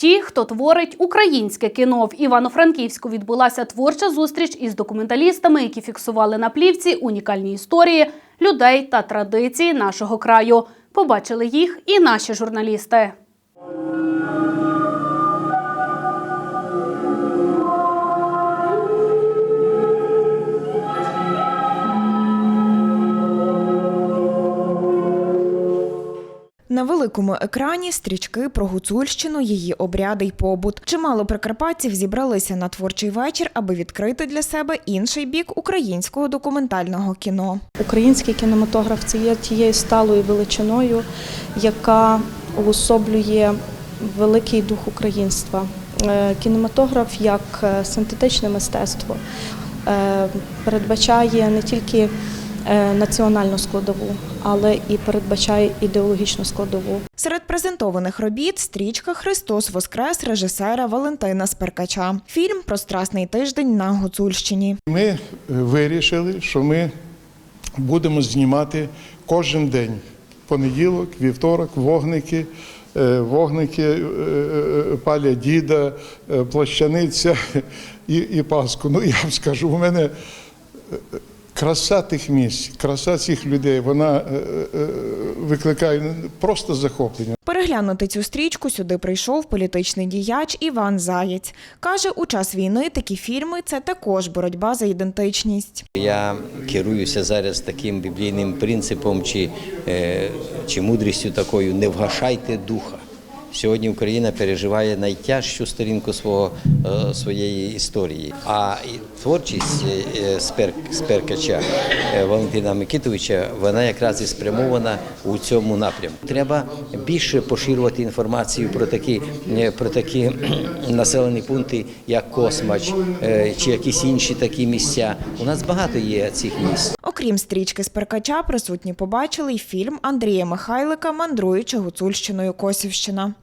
Ті, хто творить українське кіно в Івано-Франківську, відбулася творча зустріч із документалістами, які фіксували на плівці унікальні історії людей та традиції нашого краю. Побачили їх і наші журналісти. На великому екрані стрічки про Гуцульщину, її обряди й побут. Чимало прикарпатців зібралися на творчий вечір, аби відкрити для себе інший бік українського документального кіно. Український кінематограф це є тією сталою величиною, яка уособлює великий дух українства. Е, Кінематограф як е, синтетичне мистецтво е, передбачає не тільки національну складову, але і передбачає ідеологічну складову. Серед презентованих робіт стрічка Христос Воскрес режисера Валентина Сперкача. Фільм про страсний тиждень на Гуцульщині. Ми е, вирішили, що ми будемо знімати кожен день. Понеділок, вівторок, вогники, е, вогники е, е, паля діда, е, плащаниця і, і Пасху. Ну я вам скажу, у мене е, краса тих місць, краса цих людей, вона е, е, викликає просто захоплення. Переглянути цю стрічку сюди прийшов політичний діяч Іван Заєць. Каже, у час війни такі фільми це також боротьба за ідентичність. Я керуюся зараз таким біблійним принципом чи, е, чи мудрістю такою не вгашайте духа. Сьогодні Україна переживає найтяжчу сторінку свого, е, своєї історії. А творчість е, е, спер, сперкача Валентина Микитовича вона якраз і спрямована у цьому напрямку. Треба більше поширювати інформацію про такі, про такі населені пункти, як Космач чи якісь інші такі місця. У нас багато є цих місць. Окрім стрічки Сперкача, присутні побачили й фільм Андрія Михайлика Мандруюча Гуцульщиною Косівщина.